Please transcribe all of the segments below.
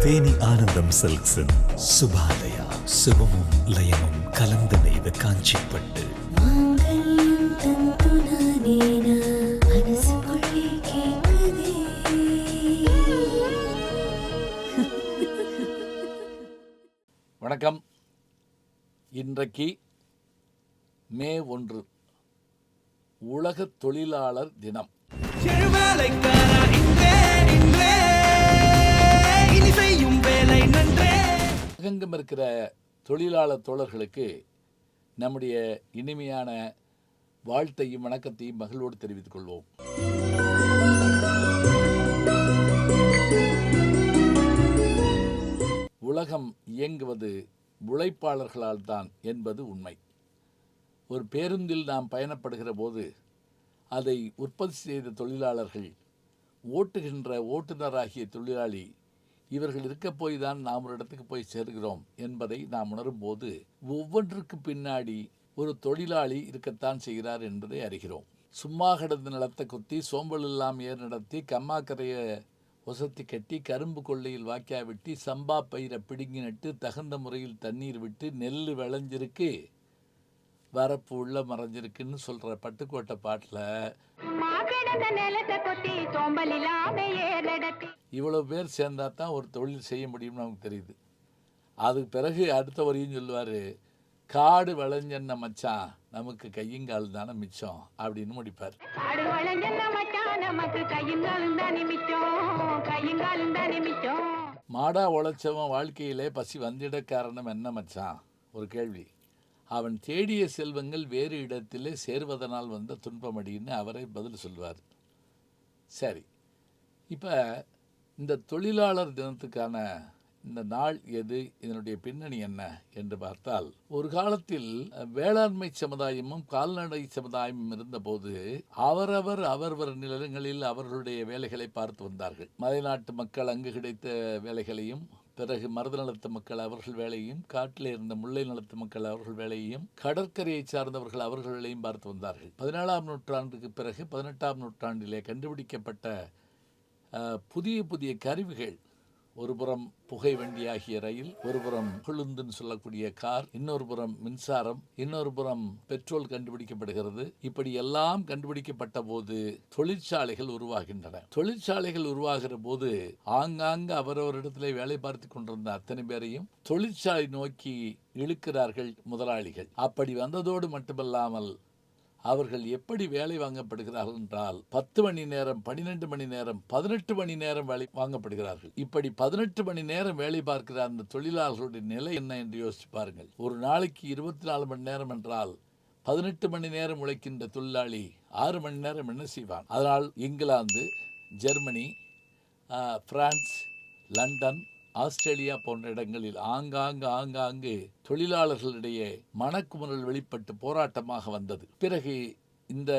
தேனி ஆனந்தம் சில்க்ஸின் சுபாலயா. சுபமும் லயமும் கலந்து நெய்த காஞ்சிப்பட்டு. வணக்கம். இன்றைக்கு மே ஒன்று. உலக தொழிலாளர் தினம். உலகெங்கும் இருக்கிற தொழிலாளர் தோழர்களுக்கு நம்முடைய இனிமையான வாழ்த்தையும் வணக்கத்தையும் மகிழ்வோடு தெரிவித்துக் கொள்வோம். உலகம் இயங்குவது உழைப்பாளர்களால் தான் என்பது உண்மை. ஒரு பேருந்தில் நாம் பயணப்படுகிற போது அதை உற்பத்தி செய்த தொழிலாளர்கள் ஓட்டுகின்ற ஓட்டுநராகிய தொழிலாளி இவர்கள் இருக்க போய் தான் நாம் ஒரு இடத்துக்கு போய் சேர்கிறோம் என்பதை நாம் உணரும்போது ஒவ்வொன்றுக்கு பின்னாடி ஒரு தொழிலாளி இருக்கத்தான் செய்கிறார் என்பதை அறிகிறோம். சும்மா கிடந்த நிலத்தை குத்தி சோம்பல் இல்லாம் ஏர் நடத்தி கம்மாக்கரையை ஒசத்தி கட்டி கரும்பு கொள்ளையில் வாக்கியா வெட்டி சம்பா பயிரை பிடுங்கி நட்டு தகுந்த முறையில் தண்ணீர் விட்டு நெல் விளைஞ்சிருக்கு. வரப்பு உள்ள மறைஞ்சிருக்குன்னு சொல்கிற பட்டுக்கோட்டை பாட்டில் இவ்வளோ பேர் சேர்ந்தா தான் ஒரு தொழில் செய்ய முடியும்னு நமக்கு தெரியுது. அதுக்கு பிறகு அடுத்த வரையும் சொல்லுவார் காடு விளைஞ்சன்ன மச்சான் நமக்கு கையங்கால் தானே மிச்சம் அப்படின்னு முடிப்பார். மாடா உழைச்சவன் வாழ்க்கையிலே பசி வந்திட காரணம் என்ன மச்சான்? ஒரு கேள்வி. அவன் தேடிய செல்வங்கள் வேறு இடத்திலே சேர்வதனால் வந்த துன்பமடின்னு அவரை பதில் சொல்வார். சரி இப்போ இந்த தொழிலாளர் தினத்துக்கான இந்த நாள் எது இதனுடைய பின்னணி என்ன என்று பார்த்தால் ஒரு காலத்தில் வேளாண்மை சமுதாயமும் கால்நடை சமுதாயமும் இருந்தபோது அவரவர் அவரவர் நிலங்களில் அவர்களுடைய வேலைகளை பார்த்து வந்தார்கள். மலைநாட்டு மக்கள் அங்கு கிடைத்த வேலைகளையும் பிறகு மருத நலத்து மக்கள் அவர்கள் வேலையும் காட்டில் இருந்த முல்லை நலத்து மக்கள் அவர்கள் வேலையையும் கடற்கரையை சார்ந்தவர்கள் அவர்கள் வேலையும் பார்த்து வந்தார்கள். பதினேழாம் நூற்றாண்டுக்கு பிறகு பதினெட்டாம் நூற்றாண்டிலே கண்டுபிடிக்கப்பட்ட புதிய புதிய கருவிகள் ஒருபுறம் புகை வண்டியாகிய ரயில் ஒருபுறம் புறம் சொல்லக்கூடிய கார் இன்னொரு புறம் மின்சாரம் இன்னொரு புறம் பெட்ரோல் கண்டுபிடிக்கப்படுகிறது. இப்படி எல்லாம் கண்டுபிடிக்கப்பட்ட போது தொழிற்சாலைகள் உருவாகின்றன. தொழிற்சாலைகள் உருவாகிற போது ஆங்காங்கு அவரவரிடத்திலே வேலை பார்த்து கொண்டிருந்த அத்தனை பேரையும் தொழிற்சாலை நோக்கி இழுக்கிறார்கள் முதலாளிகள். அப்படி வந்ததோடு மட்டுமல்லாமல் அவர்கள் எப்படி வேலை வாங்கப்படுகிறார்கள் என்றால் பத்து மணி நேரம் பன்னிரெண்டு மணி நேரம் பதினெட்டு மணி நேரம் வேலை வாங்கப்படுகிறார்கள். இப்படி பதினெட்டு மணி நேரம் வேலை பார்க்கிற அந்த தொழிலாளர்களுடைய நிலை என்ன என்று யோசிச்சு பாருங்கள். ஒரு நாளைக்கு இருபத்தி நாலு மணி நேரம் என்றால் பதினெட்டு மணி நேரம் உழைக்கின்ற தொழிலாளி ஆறு மணி நேரம் என்ன செய்வான்? அதனால் England Germany France London Australia போன்ற இடங்களில் ஆங்காங்கு ஆங்காங்கு தொழிலாளர்களிடையே மனக்குமுறல் வெளிப்பட்டு போராட்டமாக வந்தது. பிறகு இந்த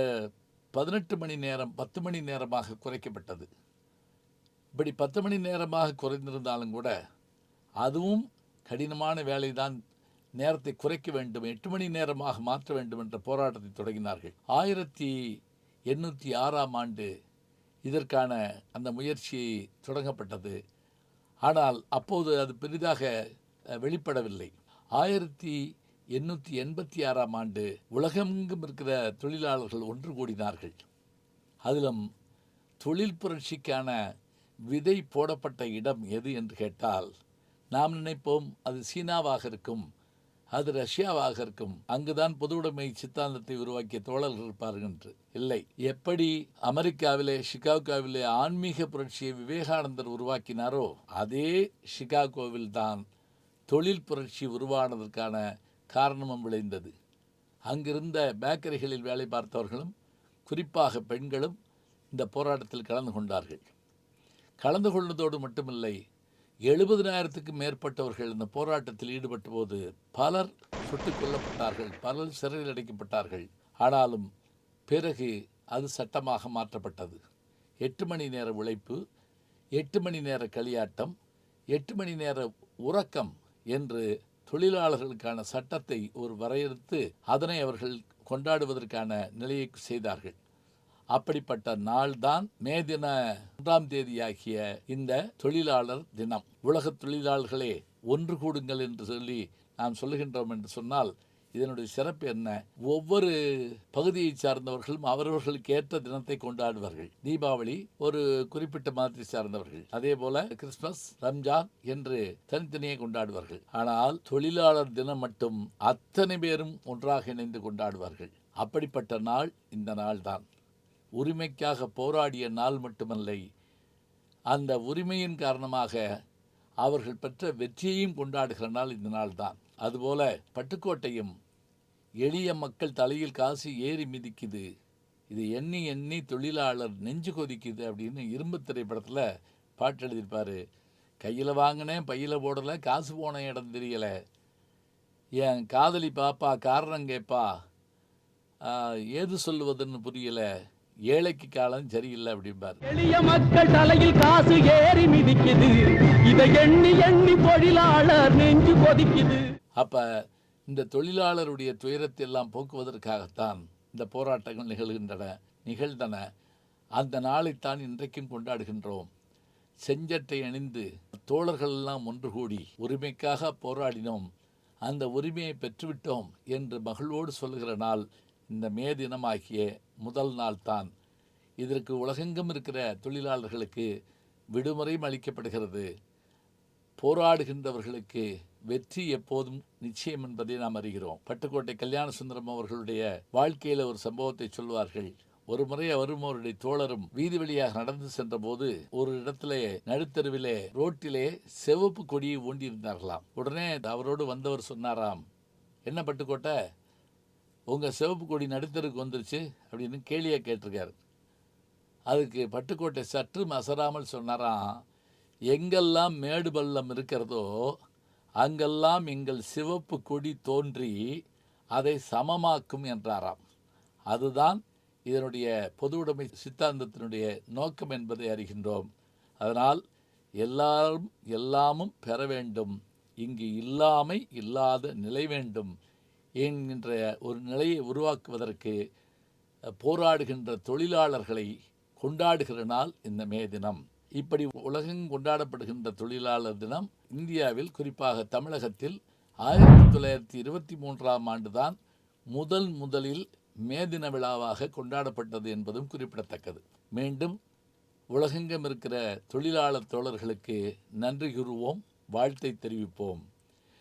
பதினெட்டு மணி நேரம் பத்து மணி நேரமாக குறைக்கப்பட்டது. இப்படி பத்து மணி நேரமாக குறைந்திருந்தாலும் கூட அதுவும் கடினமான வேலைதான். நேரத்தை குறைக்க வேண்டும் எட்டு மணி நேரமாக மாற்ற வேண்டும் என்ற போராட்டத்தை தொடங்கினார்கள். ஆயிரத்தி எண்ணூற்றி ஆறாம் ஆண்டு இதற்கான அந்த முயற்சி தொடங்கப்பட்டது. ஆனால் அப்போது அது பெரிதாக வெளிப்படவில்லை. ஆயிரத்தி எண்ணூற்றி எண்பத்தி ஆறாம் ஆண்டு உலகெங்கும் இருக்கிற தொழிலாளர்கள் ஒன்று கூடினார்கள். அதிலும் தொழில் புரட்சிக்கான விதை போடப்பட்ட இடம் எது என்று கேட்டால் நாம் நினைப்போம் அது சீனாவாக இருக்கும். அது ரஷ்யாவாக இருக்கும். அங்குதான் பொதுவுடைமை சித்தாந்தத்தை உருவாக்கிய தோழர்கள் இருப்பார்கள் என்று இல்லை. எப்படி அமெரிக்காவிலே சிகாகோவிலே ஆன்மீக புரட்சியை விவேகானந்தர் உருவாக்கினாரோ அதே சிகாகோவில் தான் தொழில் புரட்சி உருவானதற்கான காரணமும் விளைந்தது. அங்கிருந்த பேக்கரிகளில் வேலை பார்த்தவர்களும் குறிப்பாக பெண்களும் இந்த போராட்டத்தில் கலந்து கொண்டார்கள். கலந்து கொள்வதோடு மட்டுமில்லை எழுபதினாயிரத்துக்கும் மேற்பட்டவர்கள் இந்த போராட்டத்தில் ஈடுபட்ட போது பலர் சுட்டுக் கொல்லப்பட்டார்கள் பலர் சிறையில் அடைக்கப்பட்டார்கள். ஆனாலும் பிறகு அது சட்டமாக மாற்றப்பட்டது. எட்டு மணி நேர உழைப்பு எட்டு மணி நேர களியாட்டம் எட்டு மணி நேர உறக்கம் என்று தொழிலாளர்களுக்கான சட்டத்தை ஒரு வரையறுத்து அதனை அவர்கள் கொண்டாடுவதற்கான நிலையை செய்தார்கள். அப்படிப்பட்ட நாள்தான் மே தின ஒன்றாம் தேதியாகிய இந்த தொழிலாளர் தினம். உலக தொழிலாளர்களே ஒன்று கூடுங்கள் என்று சொல்லி நாம் சொல்லுகின்றோம் என்று சொன்னால் இதனுடைய சிறப்பு என்ன? ஒவ்வொரு பகுதியை சார்ந்தவர்களும் அவரவர்களுக்கு ஏற்ற தினத்தை கொண்டாடுவார்கள். தீபாவளி ஒரு குறிப்பிட்ட மதத்தை சார்ந்தவர்கள். அதே போல கிறிஸ்துமஸ் ரம்ஜான் என்று தனித்தனியே கொண்டாடுவார்கள். ஆனால் தொழிலாளர் தினம் மட்டும் அத்தனை பேரும் ஒன்றாக இணைந்து கொண்டாடுவார்கள். அப்படிப்பட்ட நாள் இந்த நாள்தான். உரிமைக்காக போராடிய நாள் மட்டுமல்ல அந்த உரிமையின் காரணமாக அவர்கள் பெற்ற வெற்றியையும் கொண்டாடுகிற நாள் இந்த நாள் தான் அதுபோல பட்டுக்கோட்டையும் எளிய மக்கள் தலையில் காசு ஏறி மிதிக்குது. இது எண்ணி எண்ணி தொழிலாளர் நெஞ்சு கொதிக்குது அப்படின்னு இரும்பு திரைப்படத்தில் பாட்டு எழுதியிருப்பார். கையில் வாங்கினேன் பையில் போடலை காசு போன இடம் தெரியலை. என் காதலி பாப்பா காரணம் கேட்பா ஏது சொல்லுவதுன்னு புரியலை. ஏழைக்கு காலம் சரியில்லை அப்படிம்பார். எளிய மக்கள் தலையில் காசு ஏறி மிதிக்குது. இதை எண்ணி எண்ணி தொழிலாளர் நெஞ்சு கொதிக்குது. அப்போ இந்த தொழிலாளருடைய துயரத்தை எல்லாம் போக்குவதற்காகத்தான் இந்த போராட்டங்கள் நிகழ்கின்றன நிகழ்ந்தன. அந்த நாளைத்தான் இன்றைக்கும் கொண்டாடுகின்றோம். செஞ்சட்டை அணிந்து தோழர்கள் எல்லாம் ஒன்று கூடி உரிமைக்காக போராடினோம். அந்த உரிமையை பெற்றுவிட்டோம் என்று மகிழ்வோடு சொல்லுகிற நாள் இந்த மே தினமாகிய முதல் நாள் தான் இதற்கு உலகெங்கும் இருக்கிற தொழிலாளர்களுக்கு விடுமுறையும் அளிக்கப்படுகிறது. போராடுகின்றவர்களுக்கு வெற்றி எப்போதும் நிச்சயம் என்பதை நாம் அறிகிறோம். பட்டுக்கோட்டை கல்யாண சுந்தரம் அவர்களுடைய வாழ்க்கையில் ஒரு சம்பவத்தை சொல்வார்கள். ஒரு முறை அவரும் அவருடைய தோழரும் வீதி வழியாக நடந்து சென்றபோது ஒரு இடத்திலே நடுத்தருவிலே ரோட்டிலே சிவப்பு கொடியை ஊண்டியிருந்தார்களாம். உடனே அவரோடு வந்தவர் சொன்னாராம் என்ன பட்டுக்கோட்டை? உங்கள் சிவப்பு கொடி நடுத்தருக்கு வந்துருச்சு அப்படின்னு கேலியாக கேட்டிருக்காரு. அதுக்கு பட்டுக்கோட்டை சற்று அசராமல் சொன்னாராம் எங்கெல்லாம் மேடு பள்ளம் இருக்கிறதோ அங்கெல்லாம் எங்கள் சிவப்பு கொடி தோன்றி அதை சமமாக்கும் என்றாராம். அதுதான் இதனுடைய பொதுவுடைமை சித்தாந்தத்தினுடைய நோக்கம் என்பதை அறிகின்றோம். அதனால் எல்லாரும் எல்லாமும் பெற வேண்டும். இங்கு இல்லாமை இல்லாத நிலை வேண்டும். என்கின்ற ஒரு நிலையை உருவாக்குவதற்கு போராடுகின்ற தொழிலாளர்களை கொண்டாடுகிற நாள் இந்த மே தினம். இப்படி உலகம் கொண்டாடப்படுகின்ற தொழிலாளர் தினம் இந்தியாவில் குறிப்பாக தமிழகத்தில் ஆயிரத்தி தொள்ளாயிரத்தி இருபத்தி மூன்றாம் ஆண்டுதான் முதல் முதலில் மே தின விழாவாக கொண்டாடப்பட்டது என்பதும் குறிப்பிடத்தக்கது. மீண்டும் உலகெங்கும் இருக்கிற தொழிலாளர் தோழர்களுக்கு நன்றி கூறுவோம் வாழ்த்தை தெரிவிப்போம்.